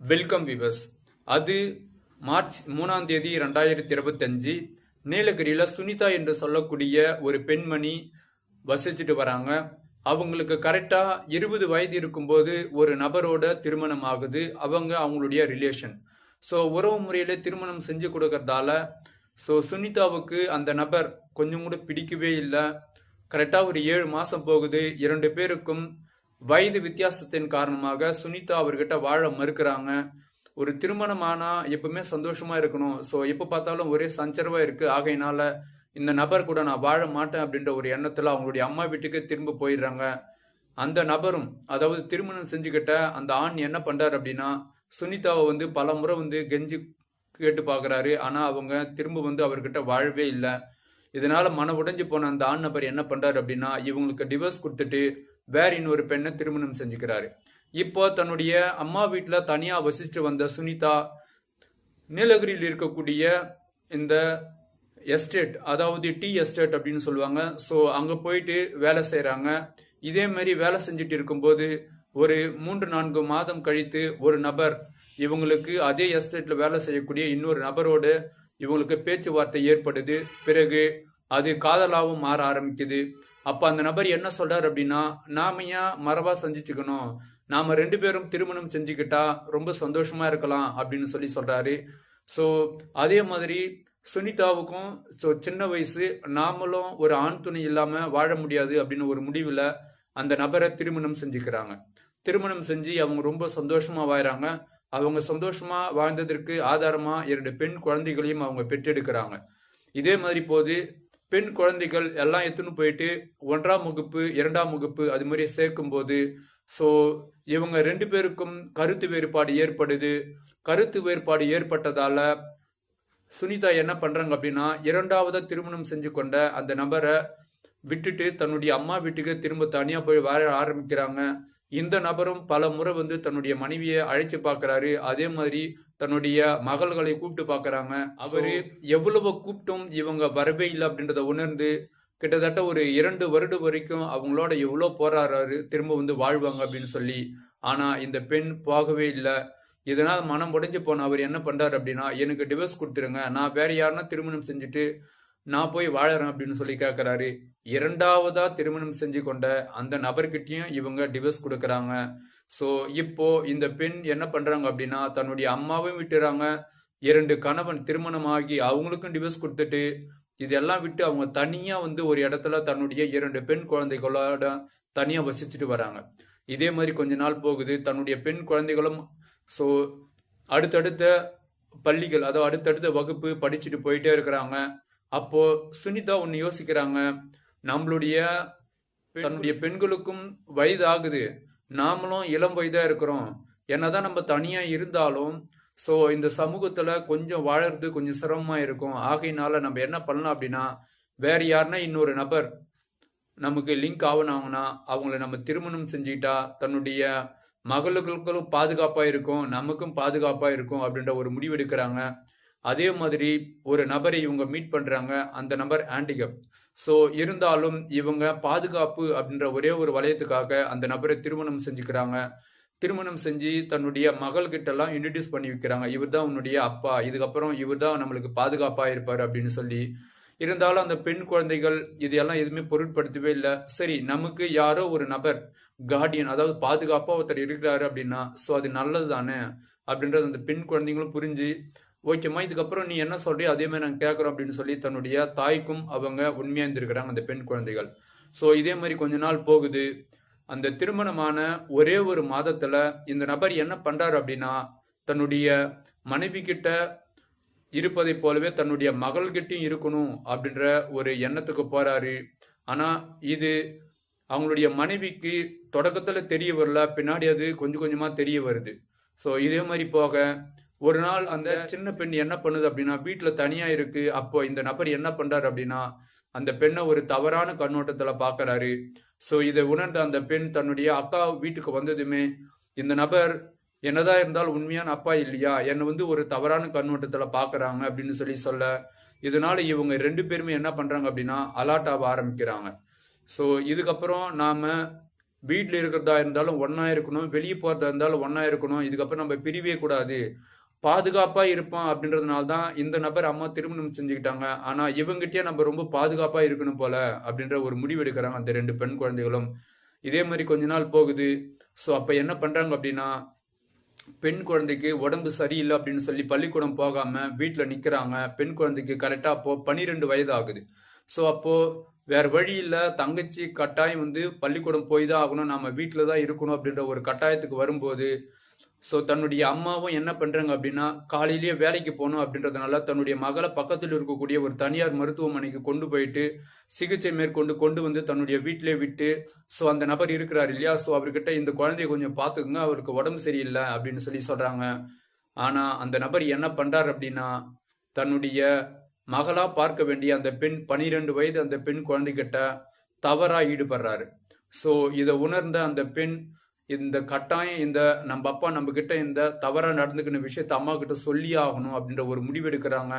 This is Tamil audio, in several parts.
வெல்கம் விவஸ் அது மார்ச் மூணாம் தேதி ரெண்டாயிரத்தி இருபத்தஞ்சு. நீலகிரியில் சுனிதா என்று சொல்லக்கூடிய ஒரு பெண்மணி வசிச்சுட்டு வராங்க. அவங்களுக்கு கரெக்டாக இருபது வயது இருக்கும்போது ஒரு நபரோட திருமணம் ஆகுது. அவங்க அவங்களுடைய ரிலேஷன் ஸோ உறவு முறையில் திருமணம் செஞ்சு கொடுக்கறதால ஸோ சுனிதாவுக்கு அந்த நபர் கொஞ்சம் கூட பிடிக்கவே இல்லை. கரெக்டாக ஒரு ஏழு மாதம் போகுது. இரண்டு பேருக்கும் வயது வித்தியாசத்தின் காரணமாக சுனிதா அவர்கிட்ட வாழ மறுக்கிறாங்க. ஒரு திருமணமானா எப்பவுமே சந்தோஷமா இருக்கணும். ஸோ எப்போ பார்த்தாலும் ஒரே சஞ்சரவா இருக்கு. ஆகையினால இந்த நபர் கூட நான் வாழ மாட்டேன் அப்படின்ற ஒரு எண்ணத்துல அவங்களுடைய அம்மா வீட்டுக்கு திரும்ப போயிடுறாங்க. அந்த நபரும் அதாவது திருமணம் செஞ்சுக்கிட்ட அந்த ஆண் என்ன பண்றாரு அப்படின்னா சுனிதாவை வந்து பல முறை வந்து கெஞ்சி கேட்டு பார்க்குறாரு ஆனா அவங்க திரும்ப வந்து அவர்கிட்ட வாழவே இல்லை. இதனால மன உடைஞ்சு போன அந்த ஆண் நபர் என்ன பண்றாரு அப்படின்னா இவங்களுக்கு டிவோர்ஸ் கொடுத்துட்டு வேற இன்னொரு பெண்ணை திருமணம் செஞ்சுக்கிறாரு. இப்போ தன்னுடைய அம்மா வீட்டில் தனியாக வசிச்சுட்டு வந்த சுனிதா நீலகிரியில் இருக்கக்கூடிய இந்த எஸ்டேட் அதாவது டீ எஸ்டேட் அப்படின்னு சொல்லுவாங்க. ஸோ அங்கே போயிட்டு வேலை செய்கிறாங்க இதே மாதிரி வேலை செஞ்சுட்டு இருக்கும்போது ஒரு மூன்று நான்கு மாதம் கழித்து ஒரு நபர் இவங்களுக்கு அதே எஸ்டேட்ல வேலை செய்யக்கூடிய இன்னொரு நபரோடு இவங்களுக்கு பேச்சுவார்த்தை ஏற்படுது. பிறகு அது காதலாகவும் மாற ஆரம்பிக்குது. அப்ப அந்த நபர் என்ன சொல்றாரு அப்படின்னா நாம ஏன் மரபா சந்திச்சுக்கணும்? நாம ரெண்டு பேரும் திருமணம் செஞ்சுக்கிட்டா ரொம்ப சந்தோஷமா இருக்கலாம் அப்படின்னு சொல்லி சொல்றாரு. ஸோ அதே மாதிரி சுனிதாவுக்கும் ஸோ சின்ன வயசு நாமளும் ஒரு ஆண் துணை இல்லாம வாழ முடியாது அப்படின்னு ஒரு முடிவுல அந்த நபரை திருமணம் செஞ்சுக்கிறாங்க. திருமணம் செஞ்சு அவங்க ரொம்ப சந்தோஷமா வாழறாங்க. அவங்க சந்தோஷமா வாழ்ந்ததற்கு ஆதாரமா இரண்டு பெண் குழந்தைகளையும் அவங்க பெற்றெடுக்கிறாங்க. இதே மாதிரி போது பெண் குழந்தைகள் எல்லாம் எத்துன்னு போயிட்டு ஒன்றாம் வகுப்பு இரண்டாம் வகுப்பு அது மாதிரி சேர்க்கும் போது ஸோ இவங்க ரெண்டு பேருக்கும் கருத்து வேறுபாடு ஏற்படுது. கருத்து வேறுபாடு ஏற்பட்டதால சுனிதா என்ன பண்றாங்க அப்படின்னா இரண்டாவதாக திருமணம் செஞ்சு கொண்ட அந்த நபரை விட்டுட்டு தன்னுடைய அம்மா வீட்டுக்கு திரும்ப தனியாக போய் வாழ ஆரம்பிக்கிறாங்க. இந்த நபரும் பல முறை வந்து தன்னுடைய மனைவியை அழைச்சி பார்க்குறாரு. அதே மாதிரி தன்னுடைய மகள்களை கூப்பிட்டு பார்க்கறாங்க. அவரு எவ்வளவு கூப்பிட்டும் இவங்க வரவே இல்லை அப்படின்றத உணர்ந்து கிட்டத்தட்ட ஒரு இரண்டு வருடம் வரைக்கும் அவங்களோட எவ்வளோ போராடுறாரு திரும்ப வந்து வாழ்வாங்க அப்படின்னு சொல்லி. ஆனா இந்த பெண் போகவே இல்லை. இதனால் மனம் உடைஞ்சு போன அவர் என்ன பண்றாரு அப்படின்னா எனக்கு டிவோர்ஸ் கொடுத்துருங்க. நான் வேற யாருன்னா திருமணம் செஞ்சுட்டு நான் போய் வாழறேன் அப்படின்னு சொல்லி கேட்கறாரு. இரண்டாவதா திருமணம் செஞ்சு கொண்ட அந்த நபர்கிட்டயும் இவங்க டிவோர்ஸ் கொடுக்கறாங்க. ஸோ இப்போ இந்த பெண் என்ன பண்றாங்க அப்படின்னா தன்னுடைய அம்மாவையும் விட்டுறாங்க. இரண்டு கணவன் திருமணமாகி அவங்களுக்கும் டிவோர்ஸ் கொடுத்துட்டு இதெல்லாம் விட்டு அவங்க தனியா வந்து ஒரு இடத்துல தன்னுடைய இரண்டு பெண் குழந்தைகளோட தனியா வசிச்சுட்டு வராங்க. இதே மாதிரி கொஞ்ச நாள் போகுது. தன்னுடைய பெண் குழந்தைகளும் ஸோ அடுத்தடுத்த பள்ளிகள் அதாவது அடுத்தடுத்த வகுப்பு படிச்சுட்டு போயிட்டே இருக்கிறாங்க. அப்போ சுனிதா ஒன்று யோசிக்கிறாங்க. நம்மளுடைய தன்னுடைய பெண்களுக்கும் வயது ஆகுது நாமளும் இளம் வயதாக இருக்கிறோம். என்னதான் நம்ம தனியாக இருந்தாலும் ஸோ இந்த சமூகத்தில் கொஞ்சம் வாழறது கொஞ்சம் சிரமமாக இருக்கும். ஆகையினால நம்ம என்ன பண்ணலாம் அப்படின்னா வேறு யாருன்னா இன்னொரு நபர் நமக்கு லிங்க் ஆகினாங்கன்னா அவங்கள நம்ம திருமணம் செஞ்சுக்கிட்டா தன்னுடைய மகளுக்கும் பாதுகாப்பாக இருக்கும் நமக்கும் பாதுகாப்பாக இருக்கும் அப்படின்ற ஒரு முடிவு எடுக்கிறாங்க. அதே மாதிரி ஒரு நபரை இவங்க மீட் பண்ணுறாங்க அந்த நபர் ஆண்டிகப். ஸோ இருந்தாலும் இவங்க பாதுகாப்பு அப்படின்ற ஒரே ஒரு வளையத்துக்காக அந்த நபரை திருமணம் செஞ்சுக்கிறாங்க. திருமணம் செஞ்சு தன்னுடைய மகள் எல்லாம் இன்ட்ரடியூஸ் பண்ணி வைக்கிறாங்க. இவர் தான் உன்னுடைய அப்பா. இதுக்கப்புறம் இவர் தான் நம்மளுக்கு பாதுகாப்பாக இருப்பார் அப்படின்னு சொல்லி. இருந்தாலும் அந்த பெண் குழந்தைகள் இதையெல்லாம் எதுவுமே பொருட்படுத்தவே இல்லை. சரி நமக்கு யாரோ ஒரு நபர் கார்டியன் அதாவது பாதுகாப்பாக ஒருத்தர் இருக்கிறாரு அப்படின்னா ஸோ அது நல்லது தானே அப்படின்றது அந்த பெண் குழந்தைங்களும் புரிஞ்சு ஓகேம்மா இதுக்கப்புறம் நீ என்ன சொல்றியோ அதே மாதிரி நாங்கள் கேட்குறோம் அப்படின்னு சொல்லி தன்னுடைய தாய்க்கும் அவங்க உண்மையாக இருந்திருக்கிறாங்க அந்த பெண் குழந்தைகள். ஸோ இதே மாதிரி கொஞ்ச நாள் போகுது. அந்த திருமணமான ஒரே ஒரு மாதத்துல இந்த நபர் என்ன பண்றாரு அப்படின்னா தன்னுடைய மனைவி கிட்ட இருப்பதை போலவே தன்னுடைய மகள்கிட்டையும் இருக்கணும் அப்படின்ற ஒரு எண்ணத்துக்கு போறாரு. ஆனா இது அவங்களுடைய மனைவிக்கு தொடக்கத்துல தெரிய வரல பின்னாடி அது கொஞ்சம் கொஞ்சமா தெரிய வருது. ஸோ இதே மாதிரி போக ஒரு நாள் அந்த சின்ன பெண் என்ன பண்ணுது அப்படின்னா வீட்டுல தனியா இருக்கு. அப்போ இந்த நபர் என்ன பண்றாரு அப்படின்னா அந்த பெண்ணை ஒரு தவறான கண்ணோட்டத்துல பாக்குறாரு. ஸோ இதை உணர்ந்த அந்த பெண் தன்னுடைய அக்கா வீட்டுக்கு வந்ததுமே இந்த நபர் என்னதான் இருந்தாலும் உண்மையான அப்பா இல்லையா? என்னை வந்து ஒரு தவறான கண்ணோட்டத்துல பாக்குறாங்க அப்படின்னு சொல்லி சொல்ல இதனால இவங்க ரெண்டு பேருமே என்ன பண்றாங்க அப்படின்னா அலாட் ஆக ஆரம்பிக்கிறாங்க. ஸோ இதுக்கப்புறம் நாம வீட்டில் இருக்கிறதா இருந்தாலும் ஒன்றா இருக்கணும் வெளியே போகிறதா இருந்தாலும் ஒன்றா இருக்கணும் இதுக்கப்புறம் நம்ம பிரிவே கூடாது. பாதுகாப்பா இருப்பான் அப்படின்றதுனால தான் இந்த நபர் அம்மா திருமணம் செஞ்சுக்கிட்டாங்க. ஆனா இவங்ககிட்டயே நம்ம ரொம்ப பாதுகாப்பா இருக்கணும் போல அப்படின்ற ஒரு முடிவு எடுக்கிறாங்க அந்த ரெண்டு பெண் குழந்தைகளும். இதே மாதிரி கொஞ்ச நாள் போகுது. ஸோ அப்ப என்ன பண்றாங்க அப்படின்னா பெண் குழந்தைக்கு உடம்பு சரியில்லை அப்படின்னு சொல்லி பள்ளிக்கூடம் போகாம வீட்டுல நிக்கிறாங்க. பெண் குழந்தைக்கு கரெக்டா அப்போ பன்னிரெண்டு வயது ஆகுது ஸோ அப்போ வேற வழி இல்ல. தங்கச்சி கட்டாயம் வந்து பள்ளிக்கூடம் போய் தான் ஆகணும். நம்ம வீட்டில் தான் இருக்கணும் அப்படின்ற ஒரு கட்டாயத்துக்கு வரும்போது ஸோ தன்னுடைய அம்மாவும் என்ன பண்றாங்க அப்படின்னா காலையிலேயே வேலைக்கு போகணும் அப்படின்றதுனால தன்னுடைய மகளை பக்கத்தில் இருக்கக்கூடிய ஒரு தனியார் மருத்துவமனைக்கு கொண்டு போயிட்டு சிகிச்சை மேற்கொண்டு கொண்டு வந்து தன்னுடைய வீட்டிலே விட்டு ஸோ அந்த நபர் இருக்கிறார் இல்லையா? ஸோ அவர்கிட்ட இந்த குழந்தைய கொஞ்சம் பார்த்துக்குங்க அவருக்கு உடம்பு சரியில்லை அப்படின்னு சொல்லி சொல்றாங்க. ஆனா அந்த நபர் என்ன பண்ணுறார் அப்படின்னா தன்னுடைய மகளா பார்க்க வேண்டிய அந்த பெண் பனிரெண்டு வயது அந்த பெண் குழந்தைகிட்ட தவறா ஈடுபடுறாரு. ஸோ இதை உணர்ந்த அந்த பெண் இந்த கட்டாயம் இந்த நம்ம அப்பா நம்ம கிட்ட இந்த தவறாக நடந்துக்கின விஷயத்த அம்மா கிட்ட சொல்லி ஆகணும் அப்படின்ற ஒரு முடிவு எடுக்கிறாங்க.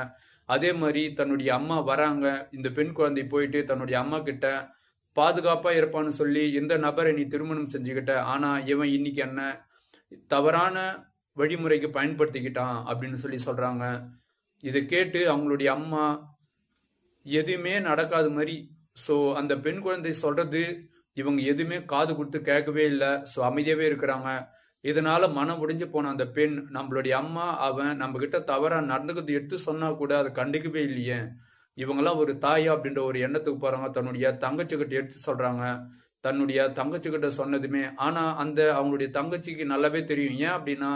அதே மாதிரி தன்னுடைய அம்மா வராங்க. இந்த பெண் குழந்தை போயிட்டு தன்னுடைய அம்மா கிட்ட பாதுகாப்பாக இருப்பான்னு சொல்லி இந்த நபரை நீ திருமணம் செஞ்சுக்கிட்ட? ஆனால் இவன் இன்னைக்கு என்ன தவறான வழிமுறைக்கு பயன்படுத்திக்கிட்டான் அப்படின்னு சொல்லி சொல்கிறாங்க இதை கேட்டு அவங்களுடைய அம்மா எதுவுமே நடக்காத மாதிரி ஸோ அந்த பெண் குழந்தை சொல்றது இவங்க எதுவுமே காது கொடுத்து கேட்கவே இல்லை. ஸோ அமைதியாகவே இருக்கிறாங்க. இதனால மனம் உடைஞ்சு போன அந்த பெண் நம்மளுடைய அம்மா அவன் நம்ம கிட்ட தவறா நடந்துக்கிறது எடுத்து சொன்னா கூட அதை கண்டுக்கவே இல்லையே. இவங்கெல்லாம் ஒரு தாயா அப்படின்ற ஒரு எண்ணத்துக்கு போறாங்க. தன்னுடைய தங்கச்சிக்கிட்ட எடுத்து சொல்றாங்க. தன்னுடைய தங்கச்சிக்கிட்ட சொன்னதுமே ஆனா அந்த அவங்களுடைய தங்கச்சிக்கு நல்லாவே தெரியும். ஏன் அப்படின்னா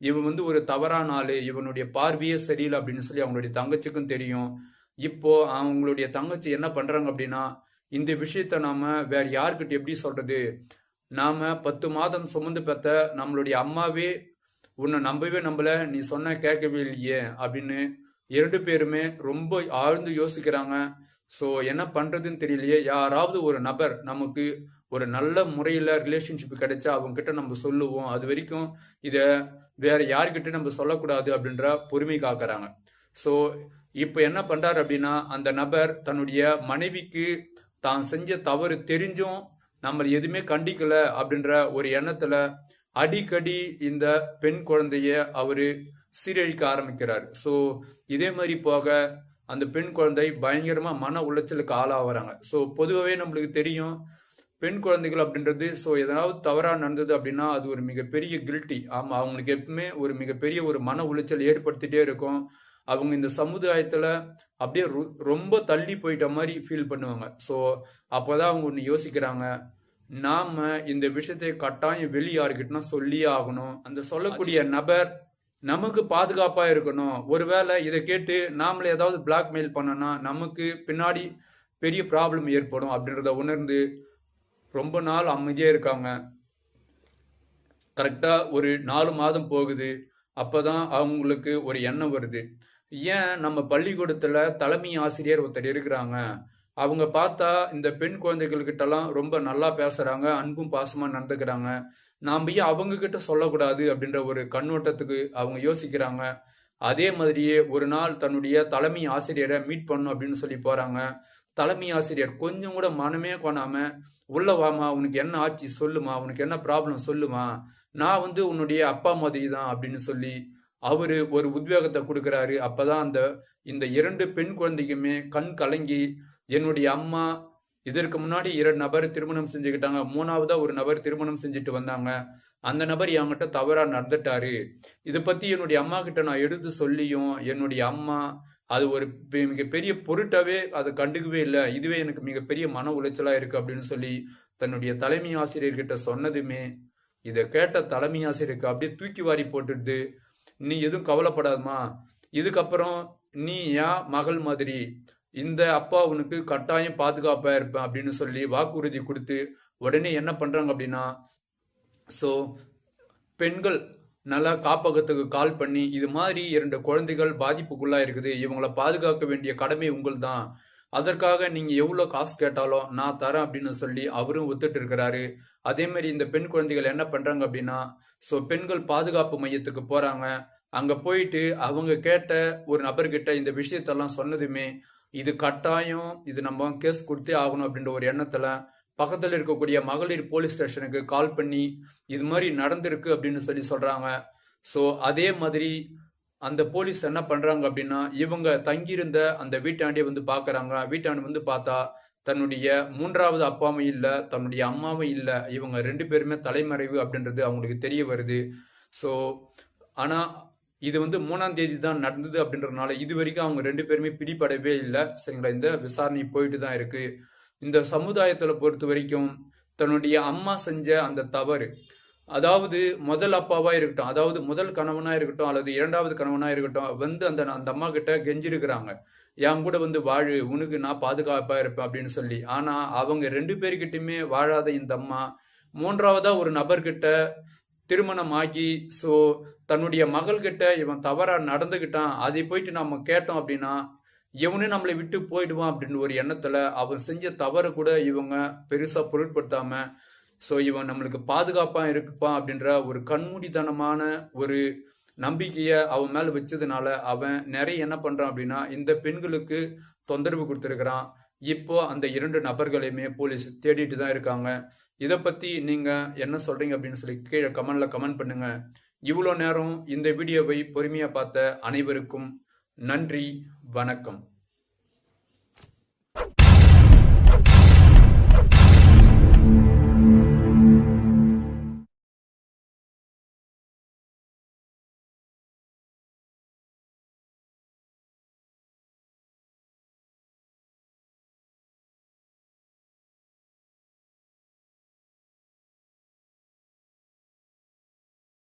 இவன் வந்து ஒரு தவறான ஆளு. இவனுடைய பார்வையே சரியில்லை அப்படின்னு சொல்லி அவங்களுடைய தங்கச்சிக்கும் தெரியும். இப்போ அவங்களுடைய தங்கச்சி என்ன பண்றாங்க அப்படின்னா இந்த விஷயத்த நாம வேற யாருக்கிட்ட எப்படி சொல்றது? நாம பத்து மாதம் சுமந்து பெத்த நம்மளுடைய அம்மாவே உன்னை நம்பவே நம்பல நீ சொன்ன கேட்கவே இல்லையே அப்படின்னு இரண்டு பேருமே ரொம்ப ஆழ்ந்து யோசிக்கிறாங்க. ஸோ என்ன பண்றதுன்னு தெரியலையே. யாராவது ஒரு நபர் நமக்கு ஒரு நல்ல முறையில் ரிலேஷன்ஷிப் கிடைச்சா அவங்க கிட்ட நம்ம சொல்லுவோம். அது வரைக்கும் இதை வேற யார்கிட்ட நம்ம சொல்லக்கூடாது அப்படின்ற பொறுமை காக்குறாங்க. ஸோ இப்போ என்ன பண்றாரு அப்படின்னா அந்த நபர் தன்னுடைய மனைவிக்கு தான் செஞ்ச தவறு தெரிஞ்சும் நம்ம எதுவுமே கண்டிக்கல அப்படின்ற ஒரு எண்ணத்துல அடிக்கடி இந்த பெண் குழந்தைய அவரு சீரழிக்க ஆரம்பிக்கிறார். ஸோ இதே மாதிரி போக அந்த பெண் குழந்தை பயங்கரமா மன உளைச்சலுக்கு ஆளாகிறாங்க ஸோ பொதுவாகவே நம்மளுக்கு தெரியும் பெண் குழந்தைகள் அப்படின்றது ஸோ எதனாவது தவறாக நடந்தது அப்படின்னா அது ஒரு மிகப்பெரிய கில்ட்டி ஆமாம் அவங்களுக்கு எப்பவுமே ஒரு மிகப்பெரிய ஒரு மன உளைச்சல் ஏற்படுத்திட்டே இருக்கும். அவங்க இந்த சமுதாயத்தில் அப்படியே ரொம்ப தள்ளி போயிட்ட மாதிரி ஃபீல் பண்ணுவாங்க. ஸோ அப்போதான் அவங்க ஒன்று யோசிக்கிறாங்க நாம இந்த விஷயத்தை கட்டாயம் வெளி யாருக்கிட்டனா சொல்லியே ஆகணும். அந்த சொல்லக்கூடிய நபர் நமக்கு பாதுகாப்பா இருக்கணும். ஒருவேளை இதை கேட்டு நாமளே ஏதாவது பிளாக்மெயில் பண்ணனா நமக்கு பின்னாடி பெரிய ப்ராப்ளம் ஏற்படும் அப்படின்றத உணர்ந்து ரொம்ப நாள் அமைதியா இருக்காங்க. கரெக்டா ஒரு நாலு மாதம் போகுது. அப்பதான் அவங்களுக்கு ஒரு எண்ணம் வருது. ஏன் நம்ம பள்ளிக்கூடத்துல தலைமை ஆசிரியர் ஒருத்தர் இருக்கிறாங்க? அவங்க பார்த்தா இந்த பெண் குழந்தைகள்கிட்டலாம் ரொம்ப நல்லா பேசுறாங்க அன்பும் பாசமா நடந்துக்கிறாங்க. நாம் ஏன் அவங்க கிட்ட சொல்லக்கூடாது அப்படின்ற ஒரு கண்ணோட்டத்துக்கு அவங்க யோசிக்கிறாங்க. அதே மாதிரியே ஒரு நாள் தன்னுடைய தலைமை ஆசிரியரை மீட் பண்ணும் அப்படின்னு சொல்லி போறாங்க. தலைமை ஆசிரியர் கொஞ்சம் கூட மனமே கொணாம உள்ள வாமா உனக்கு என்ன ஆச்சு? சொல்லுமா உனக்கு என்ன ப்ராப்ளம் சொல்லுமா நான் வந்து உன்னுடைய அப்பா மாதிரி தான் அப்படின்னு சொல்லி அவரு ஒரு உத்வேகத்தை கொடுக்கறாரு. அப்பதான் அந்த இந்த இரண்டு பெண் குழந்தைக்குமே கண் கலங்கி என்னுடைய அம்மா இதற்கு முன்னாடி இரண்டு நபர் திருமணம் செஞ்சுக்கிட்டாங்க. மூணாவதா ஒரு நபர் திருமணம் செஞ்சுட்டு வந்தாங்க. அந்த நபர் என்கிட்ட தவறா நடந்துட்டாரு. இதை பத்தி என்னுடைய அம்மா கிட்ட நான் எடுத்து சொல்லியும் என்னுடைய அம்மா அது ஒரு பெ- மிகப்பெரிய பொருட்டாவே அதை கண்டுக்கவே இல்லை. இதுவே எனக்கு மிகப்பெரிய மன உளைச்சலா இருக்கு அப்படின்னு சொல்லி தன்னுடைய தலைமை ஆசிரியர்கிட்ட சொன்னதுமே இதை கேட்ட தலைமை ஆசிரியருக்கு அப்படியே தூக்கி வாரி போட்டுடுது. நீ எதுவும் கவலைப்படாதம்மா. இதுக்கப்புறம் நீ ஏன் மகள் மாதிரி. இந்த அப்பா உனக்கு கட்டாயம் பாதுகாப்பா இருப்பேன் அப்படின்னு சொல்லி வாக்குறுதி கொடுத்து உடனே என்ன பண்றாங்க அப்படின்னா ஸோ பெண்கள் நல்லா காப்பகத்துக்கு கால் பண்ணி இது மாதிரி இரண்டு குழந்தைகள் பாதிப்புக்குள்ளா இருக்குது இவங்களை பாதுகாக்க வேண்டிய கடமை உங்கள் தான் அதற்காக நீங்க எவ்வளவு காசு கேட்டாலும் நான் தரேன் அப்படின்னு சொல்லி அவரும் ஒத்துட்டு இருக்கிறாரு. அதே மாதிரி இந்த பெண் குழந்தைகள் என்ன பண்றாங்க அப்படின்னா ஸோ பெண்கள் பாதுகாப்பு மையத்துக்கு போறாங்க. அங்க போயிட்டு அவங்க கேட்ட ஒரு நபர்கிட்ட இந்த விஷயத்தெல்லாம் சொன்னதுமே இது கட்டாயம் இது நம்ம கேஸ் கொடுத்தே ஆகணும் அப்படின்ற ஒரு எண்ணத்துல பக்கத்தில் இருக்கக்கூடிய மகளிர் போலீஸ் ஸ்டேஷனுக்கு கால் பண்ணி இது மாதிரி நடந்திருக்கு அப்படின்னு சொல்லி சொல்றாங்க. ஸோ அதே மாதிரி அந்த போலீஸ் என்ன பண்றாங்க அப்படின்னா இவங்க தங்கியிருந்த அந்த வீட்டாண்டியை வந்து பாக்குறாங்க. வீட்டாண்டு வந்து பார்த்தா தன்னுடைய மூன்றாவது அப்பாவும் இல்லை தன்னுடைய அம்மாவும் இல்லை இவங்க ரெண்டு பேருமே தலைமறைவு அப்படின்றது அவங்களுக்கு தெரிய வருது. ஸோ ஆனால் இது வந்து மூணாம் தேதி தான் நடந்தது அப்படின்றதுனால இது வரைக்கும் அவங்க ரெண்டு பேருமே பிடிபடவே இல்லை. சரிங்களா? இந்த விசாரணை போயிட்டு தான் இருக்கு. இந்த சமுதாயத்தில் பொறுத்த வரைக்கும் தன்னுடைய அம்மா செஞ்ச அந்த தவறு அதாவது முதல் அப்பாவா இருக்கட்டும் அதாவது முதல் கணவனா இருக்கட்டும் அல்லது இரண்டாவது கணவனா இருக்கட்டும் வந்து அந்த அந்த அம்மா கிட்ட கெஞ்சிருக்கிறாங்க. என் கூட வந்து வாழு உனக்கு நான் பாதுகாப்பா இருப்பேன் அப்படின்னு சொல்லி. ஆனா அவங்க ரெண்டு பேர்கிட்டயுமே வாழாத இந்த அம்மா மூன்றாவதா ஒரு நபர்கிட்ட திருமணம் ஆகி ஸோ தன்னுடைய மகள்கிட்ட இவன் தவறா நடந்துகிட்டான் அதை போயிட்டு நம்ம கேட்டோம் அப்படின்னா இவனு நம்மளை விட்டு போயிடுவான் அப்படின்னு ஒரு எண்ணத்துல அவன் செஞ்ச தவறு கூட இவங்க பெருசா பொருட்படுத்தாம ஸோ இவன் நம்மளுக்கு பாதுகாப்பா இருக்குப்பான் அப்படின்ற ஒரு கண்மூடித்தனமான ஒரு நம்பிக்கையை அவன் மேல வச்சதுனால அவன் நிறைய என்ன பண்றான் அப்படின்னா இந்த பெண்களுக்கு தொந்தரவு கொடுத்துருக்கிறான். இப்போ அந்த இரண்டு நபர்களையுமே போலீஸ் தேடிட்டு தான் இருக்காங்க. இதை பத்தி நீங்க என்ன சொல்றீங்க அப்படின்னு சொல்லி கீழே கமெண்ட்ல கமெண்ட் பண்ணுங்க. இவ்வளோ நேரம் இந்த வீடியோவை பொறுமையா பார்த்த அனைவருக்கும் நன்றி வணக்கம்.